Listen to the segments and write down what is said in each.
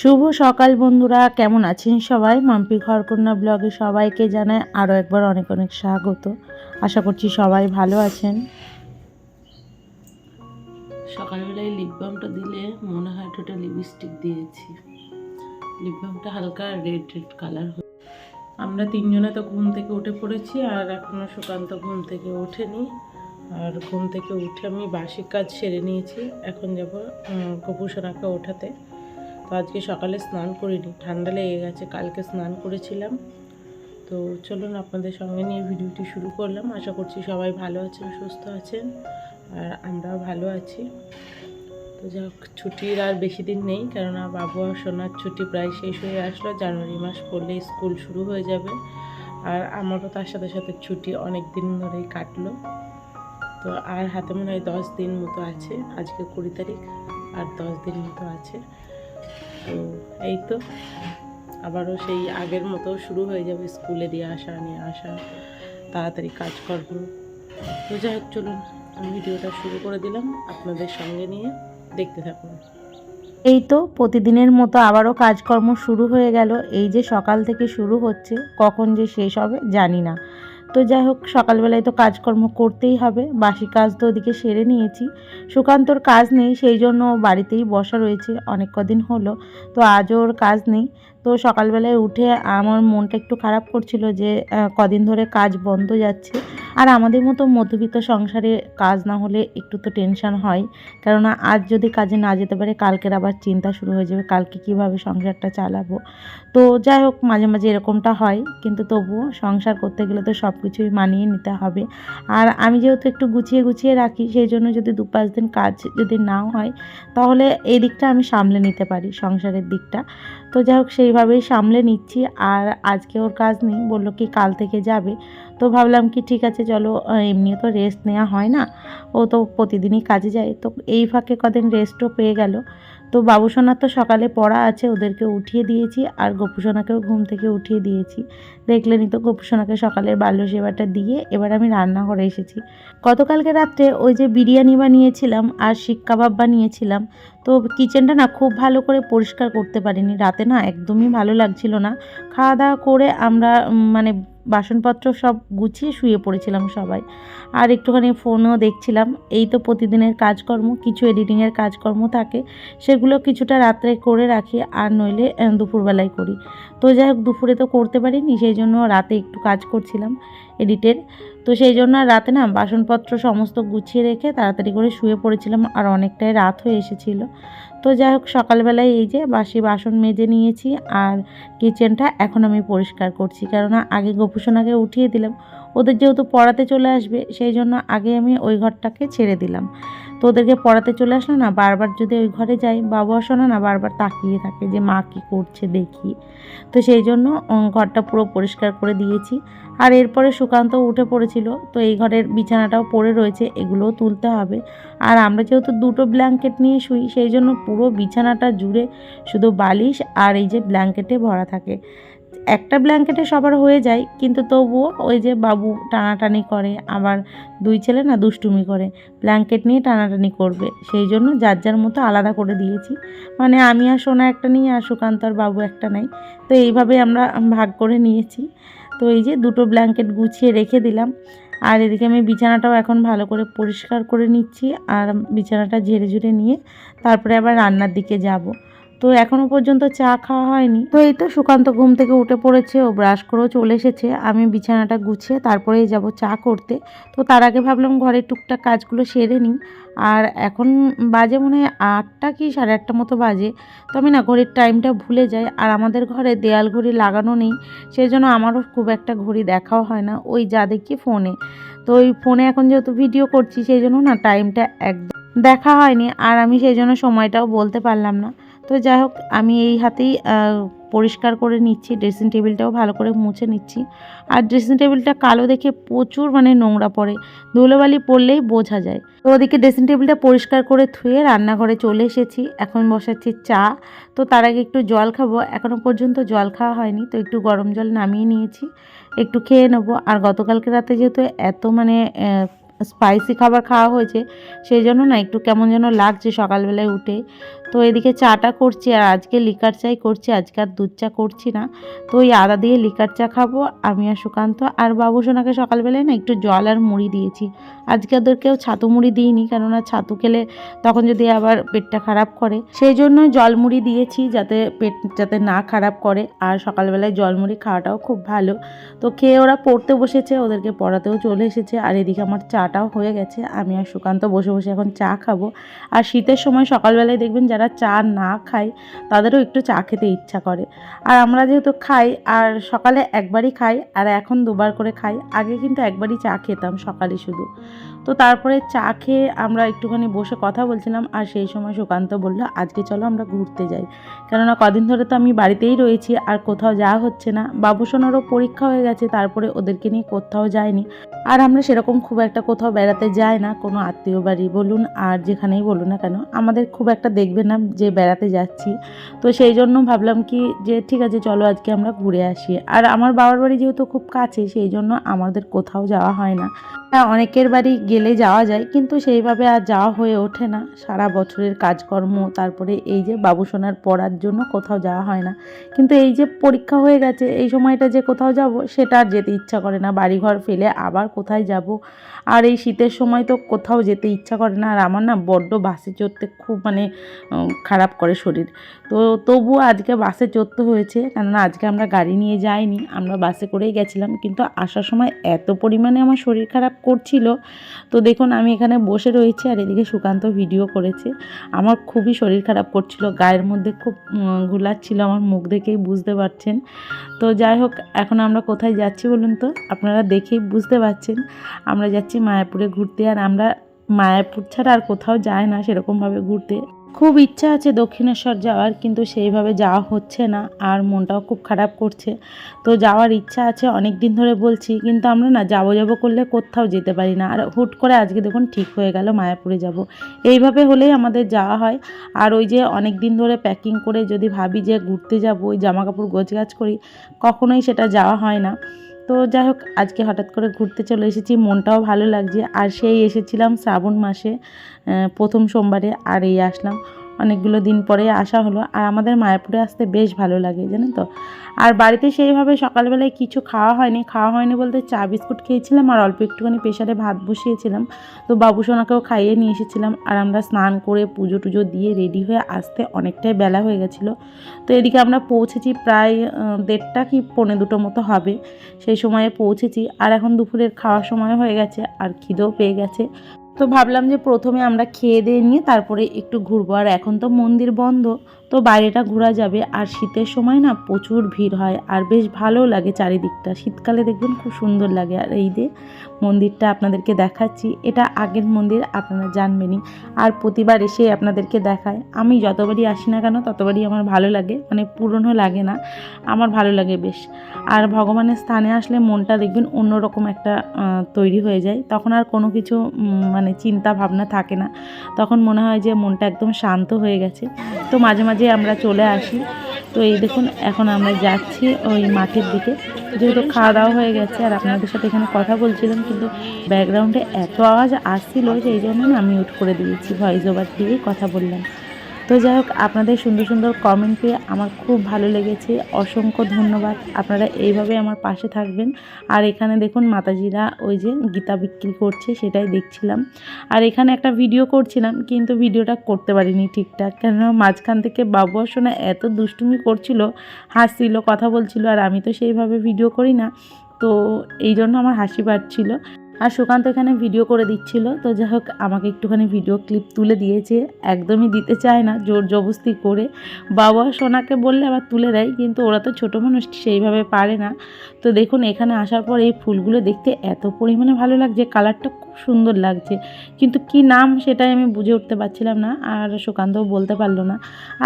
শুভ সকাল বন্ধুরা, কেমন আছেন সবাই? মাম্পি ঘরকন্যা ব্লগে সবাইকে জানায় আরও একবার অনেক অনেক স্বাগত। আশা করছি সবাই ভালো আছেন। সকালবেলায় লিপ বামটা দিলে মনে হয় টোটাল লিপস্টিক দিয়েছি। লিপ বামটা হালকা রেড রেড কালার আমরা তিনজনে তো ঘুম থেকে উঠে পড়েছি, আর এখনও সুকান্ত ঘুম থেকে ওঠেনি। আর ঘুম থেকে উঠে আমি বাসি কাজ সেরে নিয়েছি। এখন যাব কপুসোনাকে ওঠাতে। তো আজকে সকালে স্নান করিনি, ঠান্ডা লেগে গেছে, কালকে স্নান করেছিলাম। তো চলুন আপনাদের সঙ্গে নিয়ে ভিডিওটি শুরু করলাম। আশা করছি সবাই ভালো আছেন, সুস্থ আছেন, আর আমরাও ভালো আছি। তো যাই হোক ছুটির আর বেশি দিন নেই, কেননা বাবু আর সোনার ছুটি প্রায় শেষ হয়ে আসলো, জানুয়ারি মাস পড়লে স্কুল শুরু হয়ে যাবে। আর আমারও তার সাথে সাথে ছুটি অনেক দিন ধরেই কাটলো। তো আর হাতে মনে হয় দশ দিন মতো আছে, আজকে কুড়ি তারিখ, আর দশ দিন মতো আছে। এই তো আবারও সেই আগের মতো শুরু হয়ে যাবে স্কুলে দিয়ে আসা নিয়ে আসা তাড়াতাড়ি কাজকর্ম। তো যাই হোক চলুন আমি ভিডিওটা শুরু করে দিলাম আপনাদের সঙ্গে নিয়ে। দেখতে থাকুন। এই তো প্রতিদিনের মতো আবারও কাজকর্ম শুরু হয়ে গেল। এই যে সকাল থেকে শুরু হচ্ছে কখন যে শেষ হবে জানি না। তো যাই হোক, সকালবেলায় তো কাজকর্ম করতেই হবে। বাসি কাজ তো ওদিকে সেরে নিয়েছি। সুকান্তর কাজ নেই, সেই জন্য বাড়িতেই বসা রয়েছে। অনেক কদিন হলো, তো আজও ওর কাজ নেই। তো সকালবেলায় উঠে আমার মনটা একটু খারাপ করছিল যে কদিন ধরে কাজ বন্ধ যাচ্ছে। আর আমাদের মতো মধ্যবিত্ত সংসারে কাজ না হলে একটু তো টেনশন হয়। কেননা আজ যদি কাজে না যেতে পারে, কালকের আবার চিন্তা শুরু হয়ে যাবে, কালকে কীভাবে সংসারটা চালাবো। তো যাই হোক, মাঝে মাঝে এরকমটা হয়। কিন্তু তবুও সংসার করতে গেলে তো সব কিছুই মানিয়ে নিতে হবে। আর আমি যেহেতু একটু গুছিয়ে গুছিয়ে রাখি, সেই জন্য যদি দু পাঁচ দিন কাজ যদি নাও হয়, তাহলে এই দিকটা আমি সামলে নিতে পারি, সংসারের দিকটা। তো যাই হোক, সেইভাবেই সামলে নিচ্ছি। আর আজকে ওর কাজ নেই, বলল কি কাল থেকে যাবে। তো ভাবলাম কি ঠিক আছে, চলো এমনিও তো রেস্ট নেওয়া হয় না। ও তো প্রতিদিনই কাজে যায়। তো এই ফাঁকে কদিন রেস্টও পেয়ে গেল। তো বাবুসোনার তো সকালে পড়া আছে, ওদেরকে উঠিয়ে দিয়েছি আর গোপুসোনাকেও ঘুম থেকে উঠিয়ে দিয়েছি। দেখলেনি তো গোপুসোনাকে সকালের বাল্য সেবাটা দিয়ে এবার আমি রান্না করে এসেছি। গতকালকে রাত্রে ওই যে বিরিয়ানি বানিয়েছিলাম আর শিক কাবাব বানিয়েছিলাম, তো কিচেনটা না খুব ভালো করে পরিষ্কার করতে পারিনি। রাতে না একদমই ভালো লাগছিল না। খাওয়া দাওয়া করে আমরা মানে বাসনপত্র সব গুছিয়ে শুয়ে পড়েছিলাম সবাই। আর একটুখানি ফোনও দেখছিলাম। এই তো প্রতিদিনের কাজকর্ম, কিছু এডিটিংয়ের কাজকর্ম থাকে, সেগুলো কিছুটা রাত্রে করে রাখি আর নইলে দুপুরবেলায় করি। তো যাই হোক, দুপুরে তো করতে পারিনি, সেই জন্য রাতে একটু কাজ করছিলাম এডিটের। তো সেই জন্য রাতে না বাসনপত্র সমস্ত গুছিয়ে রেখে তাড়াতাড়ি করে শুয়ে পড়েছিলাম আর অনেকটাই রাত হয়ে এসেছিল। তো যাই হোক, সকালবেলায় এই যে বাসি বাসন মেজে নিয়েছি আর কিচেনটা এখন আমি পরিষ্কার করছি। কেননা আগে গোপুসোনাকে উঠিয়ে দিলাম, ওদের যেহেতু পড়াতে চলে আসবে, সেই জন্য আগে আমি ওই ঘরটাকে ছেড়ে দিলাম। তো ওদেরকে পড়াতে চলে আসলো না, বারবার যদি ওই ঘরে যাই, বাবু শোনা না বারবার তাকিয়ে থাকে যে মা কী করছে দেখি। তো সেই জন্য ঘরটা পুরো পরিষ্কার করে দিয়েছি। আর এরপরে সুকান্ত উঠে পড়েছিল, তো এই ঘরের বিছানাটাও পড়ে রয়েছে, এগুলোও তুলতে হবে। আর আমরা যেহেতু দুটো ব্ল্যাঙ্কেট নিয়ে শুই, সেই জন্য পুরো বিছানাটা জুড়ে শুধু বালিশ আর এই যে ব্ল্যাঙ্কেটে ভরা থাকে। একটা ব্ল্যাঙ্কেটে সবার হয়ে যায়, কিন্তু তবুও ওই যে বাবু টানাটানি করে, আবার দুই ছেলে না দুষ্টুমি করে ব্ল্যাঙ্কেট নিয়ে টানাটানি করবে। সেই জন্য যার যার মতো আলাদা করে দিয়েছি। মানে আমি আর সোনা একটা নিই, আর সুকান্ত আর বাবু একটা নাই। তো এইভাবে আমরা ভাগ করে নিয়েছি। তো এই যে দুটো ব্ল্যাঙ্কেট গুছিয়ে রেখে দিলাম। আর এদিকে আমি বিছানাটাও এখন ভালো করে পরিষ্কার করে নিচ্ছি, আর বিছানাটা ঝেড়ে ঝুড়ে নিয়ে তারপরে আবার রান্নার দিকে যাব। তো এখনও পর্যন্ত চা খাওয়া হয়নি। তো এই তো সুকান্ত ঘুম থেকে উঠে পড়েছে, ও ব্রাশ করেও চলে এসেছে। আমি বিছানাটা গুছিয়ে তারপরেই যাব চা করতে। তো তার আগে ভাবলাম ঘরের টুকটাক কাজগুলো সেরে নিই। আর এখন বাজে মনে হয় আটটা কি সাড়ে আটটা মতো বাজে। তো আমি না ঘড়ির টাইমটা ভুলে যাই। আর আমাদের ঘরে দেয়াল ঘড়ি লাগানো নেই। সেই জন্য আমারও খুব একটা ঘড়ি দেখাও হয় না, ওই যা দেখি ফোনে তো ওই ফোনে এখন যেহেতু ভিডিও করছি সেই জন্য না টাইমটা একদম দেখা হয়নি আর আমি সেই জন্য সময়টাও বলতে পারলাম না। তো যাই হোক, আমি এই হাতেই পরিষ্কার করে নিচ্ছি ড্রেসিং টেবিলটাও ভালো করে মুছে নিচ্ছি। আর ড্রেসিং টেবিলটা কালো দেখে প্রচুর মানে নোংরা পড়ে। ধুলোবালি পড়লেই বোঝা যায়। তো ওদিকে ড্রেসিং টেবিলটা পরিষ্কার করে ধুয়ে রান্নাঘরে চলে এসেছি। এখন বসাচ্ছি চা। তো তার আগে একটু জল খাব। এখনও পর্যন্ত জল খাওয়া হয়নি, তো একটু গরম জল নামিয়ে নিয়েছি। একটু খেয়ে নেব। আর গতকালকে রাতে যেহেতু এত মানে স্পাইসি খাবার খাওয়া হয়েছে সেই জন্য না একটু কেমন যেন লাগছে সকালবেলায় উঠে। তো এদিকে চাটা করছি আর আজকে লিকার চাই করছি, আজকে আর দুধ চা করছি না। তো ওই আদা দিয়ে লিকার চা খাব, আমি আর সুকান্ত। আর বাবু সোনাকে সকালবেলায় না একটু জল আর মুড়ি দিয়েছি। আজকে ওদেরকেও ছাতু মুড়ি দিইনি, কেননা ছাতু খেলে তখন যদি আবার পেটটা খারাপ করে। সেই জন্য জল মুড়ি দিয়েছি যাতে পেট যাতে না খারাপ করে। আর সকালবেলায় জল মুড়ি খাওয়াটাও খুব ভালো। তো খেয়ে ওরা পড়তে বসেছে, ওদেরকে পড়াতেও চলে এসেছে। আর এদিকে আমার চাটাও হয়ে গেছে, আমি আর সুকান্ত বসে বসে এখন চা খাব। আর শীতের সময় সকালবেলায় দেখবেন যারা চা না খায়, তাদেরও একটু চা খেতে ইচ্ছা করে। আর আমরা যেহেতু খাই, আর সকালে একবারই খাই, আর এখন দুবার করে খাই, আগে কিন্তু একবারই চা খেতাম সকালে শুধু। তো তারপরে চা খেয়ে আমরা একটুখানি বসে কথা বলছিলাম, আর সেই সময় সুকান্ত বলল, আজকে চলো আমরা ঘুরতে যাই। কেননা কদিন ধরে তো আমি বাড়িতেই রয়েছি, আর কোথাও যাওয়া হচ্ছে না। বাবুসোনারও পরীক্ষা হয়ে গেছে, তারপরে ওদেরকে নিয়ে কোথাও যায়নি আর আমরা সেরকম খুব একটা কোথাও বেড়াতে যাই না, কোনো আত্মীয় বাড়ি বলুন, আর যেখানেই বলুন না কেন, আমাদের খুব একটা দেখবে না যে বেড়াতে যাচ্ছি। তো সেই জন্য ভাবলাম কি যে ঠিক আছে, চলো আজকে আমরা ঘুরে আসি। আর আমার বাবার বাড়ি যেহেতু খুব কাছে, সেই জন্য আমাদের কোথাও যাওয়া হয় না। হ্যাঁ অনেকের বাড়ি গেলে যাওয়া যায়, কিন্তু সেইভাবে আর যাওয়া হয়ে ওঠে না। সারা বছরের কাজকর্ম, তারপরে এই যে বাবুসোনার পড়ার জন্য কোথাও যাওয়া হয় না। কিন্তু এই যে পরীক্ষা হয়ে গেছে, এই সময়টা যে কোথাও যাব, সেটা আর যেতে ইচ্ছা করে না। বাড়িঘর ফেলে আবার কোথায় যাব? আর এই শীতের সময় তো কোথাও যেতে ইচ্ছা করে না। আর আমার না বড্ড বাসে চড়তে খুব মানে খারাপ করে শরীর। তো তবুও আজকে বাসে চড়তে হয়েছে। কেননা আজকে আমরা গাড়ি নিয়ে যাইনি আমরা বাসে করেই গেছিলাম। কিন্তু আসার সময় এত পরিমাণে আমার শরীর খারাপ করছিল। তো দেখুন আমি এখানে বসে রয়েছি আর এদিকে সুকান্ত ভিডিও করেছে। আমার খুবই শরীর খারাপ করছিল। গায়ের মধ্যে খুব উম, গুলাচ্ছিল আমার মুখ দেখেই বুঝতে পারছেন। তো যাই হোক এখন আমরা কোথায় যাচ্ছি বলুন তো? আপনারা দেখেই বুঝতে পারছেন। আমরা যাচ্ছি মায়াপুরে ঘুরতে, আর আমরা মায়াপুর ছাড়া আর কোথাও যায় না সেরকমভাবে ঘুরতে। খুব ইচ্ছা আছে দক্ষিণেশ্বর যাওয়ার, কিন্তু সেইভাবে যাওয়া হচ্ছে না, আর মনটাও খুব খারাপ করছে। তো যাওয়ার ইচ্ছা আছে অনেক দিন ধরে বলছি, কিন্তু আমরা না যাব যাব করলে কোথাও যেতে পারি না। আর হুট করে আজকে দেখুন ঠিক হয়ে গেল, মায়াপুরে যাব। এইভাবে হলেই আমাদের যাওয়া হয়। আর ওই যে অনেক দিন ধরে প্যাকিং করে যদি ভাবি যে ঘুরতে যাব, ওই জামা কাপড় গোছগাছ করি, কখনোই সেটা যাওয়া হয় না। তো যাই হোক, আজকে হঠাৎ করে ঘুরতে চলে এসেছি, মনটাও ভালো লাগছে। আর সেই এসেছিলাম শ্রাবণ মাসে প্রথম সোমবারে, আর এই আসলাম। অনেকগুলো দিন পরে আসা হলো। আর আমাদের মায়াপুরে আসতে বেশ ভালো লাগে, জানেন তো? আর বাড়িতে সেইভাবে সকালবেলায় কিছু খাওয়া হয়নি। খাওয়া হয়নি বলতে চা, বিস্কুট খেয়েছিলাম আর অল্প একটুখানি প্রেশারে ভাত বসিয়েছিলাম। তো বাবু সোনাকেও খাইয়ে নিয়ে এসেছিলাম আর আমরা স্নান করে পুজো টুজো দিয়ে রেডি হয়ে আসতে অনেকটাই বেলা হয়ে গেছিল। তো এদিকে আমরা পৌঁছেছি প্রায় দেড়টা কি পৌনে দুটো মতো হবে। সেই সময়ে পৌঁছেছি। আর এখন দুপুরের খাওয়ার সময় হয়ে গেছে আর খিদেও পেয়ে গেছে। তো ভাবলাম যে প্রথমে আমরা খেয়ে দিয়ে নিয়ে তারপরে একটু ঘুরবো। আর এখন তো মন্দির বন্ধ তো বাইরেটা ঘোরা যাবে। আর শীতের সময় না প্রচুর ভিড় হয়। আর বেশ ভালোও লাগে চারিদিকটা। শীতকালে দেখবেন খুব সুন্দর লাগে। আর এই যে মন্দিরটা আপনাদেরকে দেখাচ্ছি, এটা আগের মন্দির, আপনারা জানবেনই। আর প্রতিবার এসে আপনাদেরকে দেখায়। আমি যতবারই আসি না কেন, ততবারই আমার ভালো লাগে। মানে পুরনো লাগে না। আমার ভালো লাগে বেশ। আর ভগবানের স্থানে আসলে মনটা দেখবেন অন্যরকম একটা তৈরি হয়ে যায়। তখন আর কোনো কিছু মানে চিন্তা ভাবনা থাকে না। তখন মনে হয় যে মনটা একদম শান্ত হয়ে গেছে। তো মাঝে মাঝে আমরা চলে আসি। তো এই দেখুন, এখন আমরা যাচ্ছি ওই মাঠের দিকে। যেহেতু খাওয়া দাওয়া হয়ে গেছে, আর আপনাদের সাথে এখানে কথা বলছিলাম, কিন্তু ব্যাকগ্রাউন্ডে এত আওয়াজ আসছিল সেই জন্য আমি উঠ করে দিয়েছি ভয়েস ওভার দিয়েই কথা বললাম। তো যাই হোক, আপনাদের সুন্দর সুন্দর কমেন্ট পেয়ে আমার খুব ভালো লেগেছে। অসংখ্য ধন্যবাদ। আপনারা এইভাবে আমার পাশে থাকবেন। আর এখানে দেখুন মাতাজিরা ওই যে গীতা বিক্রি করছে, সেটাই দেখছিলাম। আর এখানে একটা ভিডিও করছিলাম, কিন্তু ভিডিওটা করতে পারিনি ঠিকঠাক। কেননা মাঝখান থেকে বাবু সোনা এত দুষ্টুমি করছিল, হাসছিল, কথা বলছিল, আর আমি তো সেইভাবে ভিডিও করি না। তো এই জন্য আমার হাসি পাচ্ছিল আর সুকান্ত এখানে ভিডিও করে দিচ্ছিল। তো যাই হোক আমাকে একটুখানি ভিডিও ক্লিপ তুলে দিয়েছে। একদমই দিতে চায় না, জোর জবস্তি করে। বাবা সোনাকে বললে আবার তুলে দেয়, কিন্তু ওরা তো ছোটো মানুষ, সেইভাবে পারে না। তো দেখুন, এখানে আসার পর এই ফুলগুলো দেখতে এত পরিমাণে ভালো লাগছে, কালারটা খুব সুন্দর লাগছে। কিন্তু কি নাম সেটাই আমি বুঝে উঠতে পারছিলাম না, আর সুকান্তও বলতে পারল না।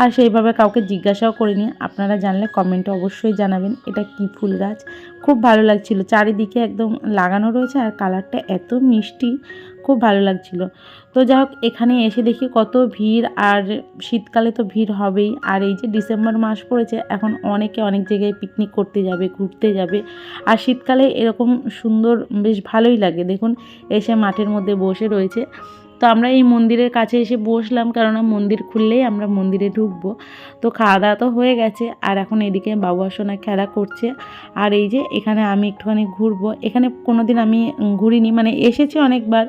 আর সেইভাবে কাউকে জিজ্ঞাসাও করিনি। আপনারা জানলে কমেন্টে অবশ্যই জানাবেন, এটা কি ফুল গাছ? খুব ভালো লাগছিল। চারিদিকে একদম লাগানো রয়েছে আর কালারটা এত মিষ্টি, খুব ভালো লাগছিল। তো যাই হোক, এখানে এসে দেখি কত ভিড় আর শীতকালে তো ভিড় হবেই। আর এই যে ডিসেম্বর মাস পড়েছে, এখন অনেকে অনেক জায়গায় পিকনিক করতে যাবে, ঘুরতে যাবে। আর শীতকালে এরকম সুন্দর, বেশ ভালোই লাগে। দেখুন, এসে মাঠের মধ্যে বসে রয়েছে। তো আমরা এই মন্দিরের কাছে এসে বসলাম, কেননা মন্দির খুললেই আমরা মন্দিরে ঢুকবো। তো খাওয়া দাওয়া তো হয়ে গেছে, আর এখন এদিকে বাবু আসনা খেলা করছে। আর এই যে এখানে আমি একটুখানি ঘুরবো। এখানে কোনো দিন আমি ঘুরিনি মানে এসেছি অনেকবার,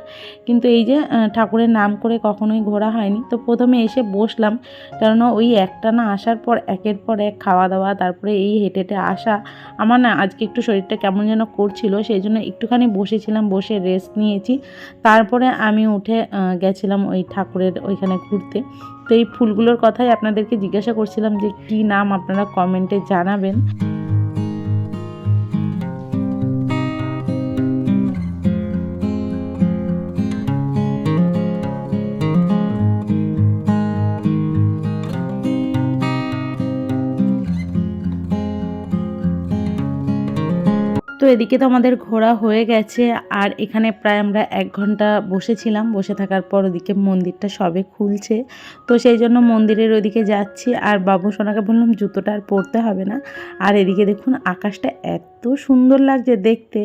কিন্তু এই যে ঠাকুরের নাম করে কখনোই ঘোরা হয়নি। তো প্রথমে এসে বসলাম, কেননা ওই একটা না আসার পর, একের পর এক খাওয়া দাওয়া তারপরে এই হেঁটে হেঁটে আসা। আমার না আজকে একটু শরীরটা কেমন যেন করছিল, সেই জন্য একটুখানি বসেছিলাম, বসে রেস্ট নিয়েছি। তারপরে আমি উঠে গেছিলাম ওই ঠাকুরের ওইখানে ঘুরতে। তো এই ফুলগুলোর কথাই আপনাদেরকে জিজ্ঞাসা করছিলাম যে কি নাম আপনারা কমেন্টে জানাবেন। এদিকে তো আমাদের ঘোরা হয়ে গেছে, আর এখানে প্রায় আমরা এক ঘণ্টা বসেছিলাম। বসে থাকার পর ওদিকে মন্দিরটা সবে খুলছে। তো সেই জন্য মন্দিরের ওদিকে যাচ্ছি, আর বাবু সোনাকে বললাম, জুতোটা আর পরতে হবে না। আর এদিকে দেখুন, আকাশটা এত সুন্দর লাগছে দেখতে।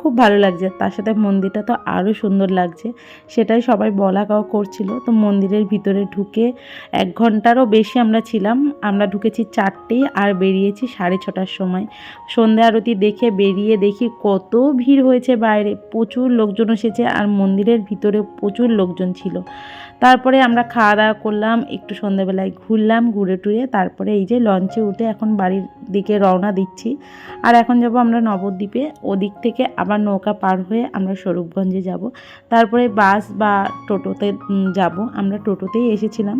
খুব ভালো লাগছে। তার সাথে মন্দিরটা তো আরও সুন্দর লাগছে। সেটাই সবাই বলা কাও করছিল। তো মন্দিরের ভিতরে ঢুকে এক ঘন্টারও বেশি আমরা ছিলাম। আমরা ঢুকেছি চারটে আর বেরিয়েছি সাড়ে ছটার সময়। সন্ধ্যা আরতি দেখে বেরিয়ে দেখি কত ভিড় হয়েছে বাইরে। প্রচুর লোকজন এসেছে আর মন্দিরের ভিতরে প্রচুর লোকজন ছিল। তারপরে আমরা খাওয়া দাওয়া করলাম, একটু সন্ধ্যাবেলায় ঘুরলাম ঘুরে টুরে। তারপরে এই যে লঞ্চে উঠে এখন বাড়ির দিকে রওনা দিচ্ছি। আর এখন যাব আমরা নবদ্বীপে। ওদিক থেকে আবার নৌকা পার হয়ে আমরা স্বরূপগঞ্জে যাব। তারপরে বাস বা টোটোতে যাব। আমরা টোটোতেই এসেছিলাম।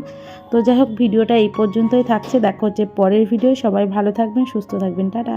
তো যাই হোক, ভিডিওটা এই পর্যন্তই থাকছে। দেখো যে পরের ভিডিও। সবাই ভালো থাকবেন, সুস্থ থাকবেন। টাটা।